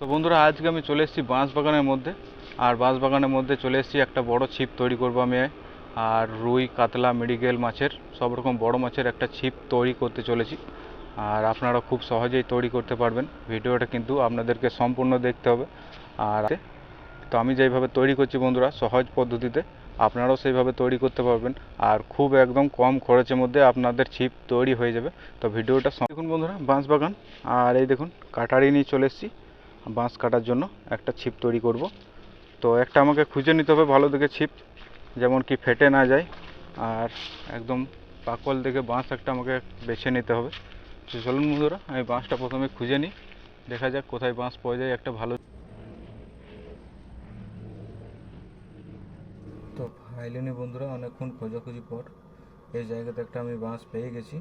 তো বন্ধুরা, আজকে আমি চলে এসেছি বাঁশ বাগানের মধ্যে। আর বাঁশ বাগানের মধ্যে চলে এসেছি একটা বড় ছিপ তৈরি করব আমি। আর রুই, কাতলা, মৃগেল মাছের, সব রকম বড় মাছের একটা ছিপ তৈরি করতে চলেছি। আর আপনারা খুব সহজেই তৈরি করতে পারবেন। ভিডিওটা কিন্তু আপনাদেরকে সম্পূর্ণ দেখতে হবে। আর তো আমি যেইভাবে তৈরি করছি বন্ধুরা, সহজ পদ্ধতিতে, আপনারাও সেইভাবে তৈরি করতে পারবেন। আর খুব একদম কম খরচের মধ্যে আপনাদের ছিপ তৈরি হয়ে যাবে। তো ভিডিওটা দেখুন বন্ধুরা বাঁশ বাগান আর এই দেখুন, কাটারি নিয়ে চলে এসেছি। বাঁশ কাটার জন্য একটা ছিপ তৈরি করব। তো একটা আমাকে খুঁজে নিতে হবে ভালো দেখে ছিপ, যেমন কি ফেটে না যায়। আর একদম পাকল দেখে বাঁশ একটা আমাকে বেছে নিতে হবে। তো চলুন বন্ধুরা, আমি বাঁশটা প্রথমে খুঁজে নিই। দেখা যাক কোথায় বাঁশ পাওয়া যায় একটা ভালো তো ফাইলিনি বন্ধুরা, অনেকক্ষণ খোঁজাখুঁজি পর এই জায়গাতে একটা আমি বাঁশ পেয়ে গেছি।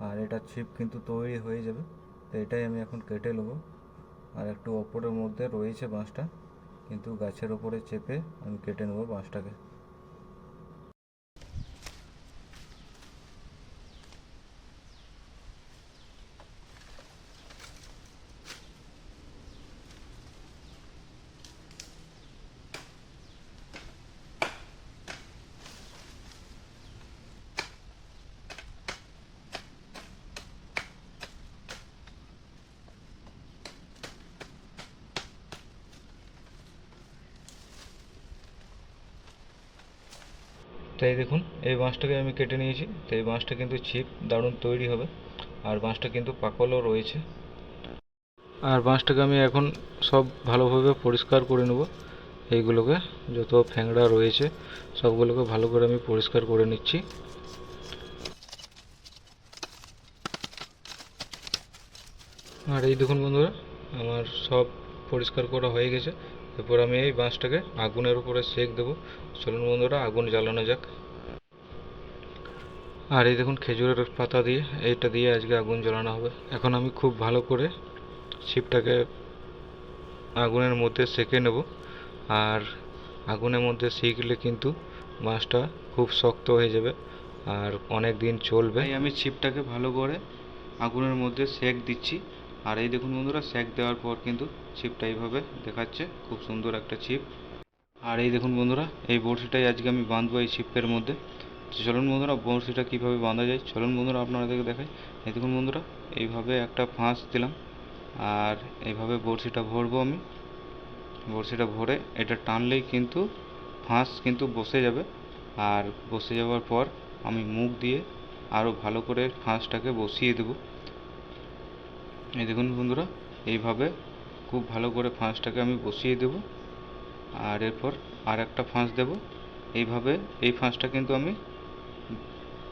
আর এটা ছিপ কিন্তু তৈরি হয়ে যাবে। তো এটাই আমি এখন কেটে নেব। আর একটু ওপরের মধ্যে রয়েছে বাঁশটা কিন্তু গাছের ওপরে চেপে আমি কেটে নেব বাঁশটাকে। তো এই দেখুন, এই বাঁশটাকে আমি কেটে নিয়েছি। তো এই বাঁশটা কিন্তু ছিপ, দারুণ তৈরি হবে। আর বাঁশটা কিন্তু পাকলও রয়েছে। আর বাঁশটাকে আমি এখন সব ভালোভাবে পরিষ্কার করে নেব। এইগুলোকে, যত ফ্যাংড়া রয়েছে, সবগুলোকে ভালো করে আমি পরিষ্কার করে নিচ্ছি। আর এই দেখুন বন্ধুরা, আমার সব পরিষ্কার করা হয়ে গেছে। এরপর আমি এই বাঁশটাকে আগুনের উপরে সেক দেবো। চলুন বন্ধুরা, আগুন জ্বালানো যাক। আর এই দেখুন খেজুরের পাতা দিয়ে, এইটা দিয়ে আজকে আগুন জ্বালানো হবে। এখন আমি খুব ভালো করে ছিপটাকে আগুনের মধ্যে সেকে নেব। আর আগুনের মধ্যে সেকলে কিন্তু মাছটা খুব শক্ত হয়ে যাবে আর অনেক দিন চলবে। আমি ছিপটাকে ভালো করে আগুনের মধ্যে সেক দিচ্ছি। আর এই দেখুন বন্ধুরা সেক দেওয়ার পর কিন্তু ছিপটা এইভাবে দেখাচ্ছে। খুব সুন্দর একটা ছিপ আর এই দেখুন বন্ধুরা, এই বড়শিটাই আজকে আমি বাঁধবো এই ছিপের মধ্যে। চলুন বন্ধুরা, বড়শিটা কীভাবে বাঁধা যায়? চলুন বন্ধুরা, আপনাদেরকে দেখাই। এই দেখুন বন্ধুরা, এইভাবে একটা ফাঁস দিলাম। আর এইভাবে বড়শিটা ভরবো আমি। বড়শিটা ভরে এটা টানলেই কিন্তু ফাঁস কিন্তু বসে যাবে। আর বসে যাওয়ার পর আমি মুখ দিয়ে আরও ভালো করে ফাঁসটাকে বসিয়ে দেবো। এই দেখুন বন্ধুরা, এইভাবে খুব ভালো করে ফাঁসটাকে আমি বসিয়ে দেব। আর এরপর আর একটা ফাঁস দেব। এইভাবে এই ফাঁসটা কিন্তু আমি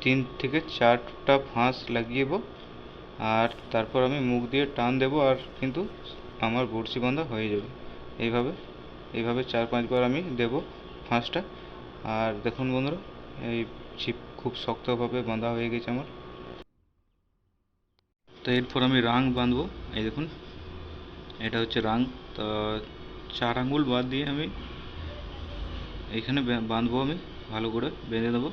তিন থেকে চারটা ফাঁস লাগিয়েব আর তারপর আমি মুখ দিয়ে টান দেব আর কিন্তু আমার বড়শি বাঁধা হয়ে যাবে। এইভাবে এইভাবে চার পাঁচবার আমি দেব ফাঁসটা। আর দেখুন বন্ধুরা, এই ছিপ খুব শক্তভাবে বাঁধা হয়ে গেছে আমার। তো এরপর আমি রাং বাঁধবো। এই দেখুন, এটা হচ্ছে রাং তো চার আঙুল বাদ দিয়ে আমি এইখানে বাঁধবো আমি, ভালো করে বেঁধে দেবো।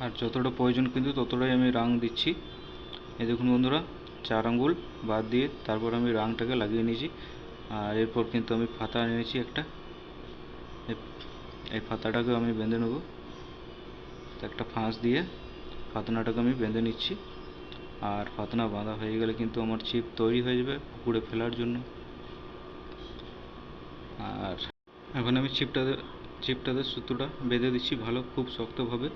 আর যতটা প্রয়োজন কিন্তু ততটাই আমি রাং দিচ্ছি। এই দেখুন বন্ধুরা, চার আঙ্গুল বাদ দিয়ে তারপর আমি রাংটাকে লাগিয়ে নিয়েছি। আর এরপর কিন্তু আমি ফাতা নিয়েছি একটা। এই- ফাতাটাকে আমি বেঁধে নেব। একটা ফাঁস দিয়ে ফাতনাটাকে আমি বেঁধে নিচ্ছি। আর ফাতনা বাঁধা হয়ে গেলে কিন্তু আমার ছিপ তৈরি হয়ে যাবে পুকুরে ফেলার জন্য। আর এখন আমি ছিপটাতে ছিপটাতে সুতোটা বেঁধে দিচ্ছি ভালো, খুব শক্তভাবে।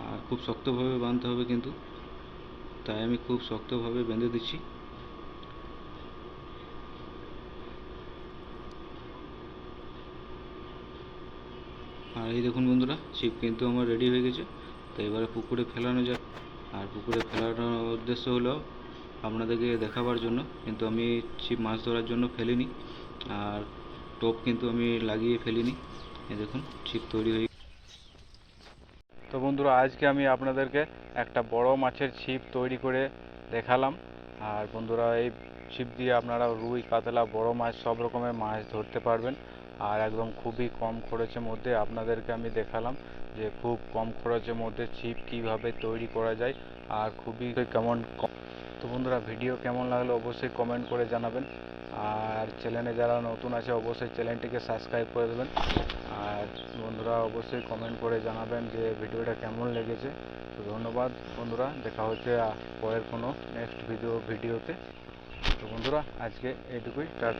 আর খুব শক্তভাবে বাঁধতে হবে কিন্তু। তাই আমি খুব শক্তভাবে বেঁধে দিচ্ছি। আর এই দেখুন বন্ধুরা ছিপ কিন্তু আমার রেডি হয়ে গেছে। তো এবারে পুকুরে ফেলানো যাক। আর পুকুরে ফেলানোর উদ্দেশ্য হলো আপনাদেরকে দেখাবার জন্য। কিন্তু আমি ছিপ মাছ ধরার জন্য ফেলিনি। আর টোপ কিন্তু আমি লাগিয়ে ফেলিনি। এই দেখুন ছিপ তৈরি হয়ে তো বন্ধুরা, আজকে আমি আপনাদেরকে একটা বড় মাছের ছিপ তৈরি করে দেখালাম। আর বন্ধুরা, এই ছিপ দিয়ে আপনারা রুই, কাতলা, বড় মাছ সব রকমের মাছ ধরতে পারবেন। আর একদম খুবই কম খরচের মধ্যে আপনাদেরকে আমি দেখালাম যে খুব কম খরচের মধ্যে ছিপ কীভাবে তৈরি করা যায় আর খুবই কেমন তো বন্ধুরা ভিডিও কেমন লাগল অবশ্যই কমেন্ট করে জানাবেন। আর চ্যানেলে যারা নতুন আছে, অবশ্যই চ্যানেলটিকে সাবস্ক্রাইব করে দেবেন। আর বন্ধুরা, অবশ্যই কমেন্ট করে জানাবেন যে ভিডিওটা কেমন লেগেছে। তো ধন্যবাদ বন্ধুরা, দেখা হচ্ছে পরের কোনো নেক্সট ভিডিও ভিডিওতে তো বন্ধুরা, আজকে এইটুকুই টাটা।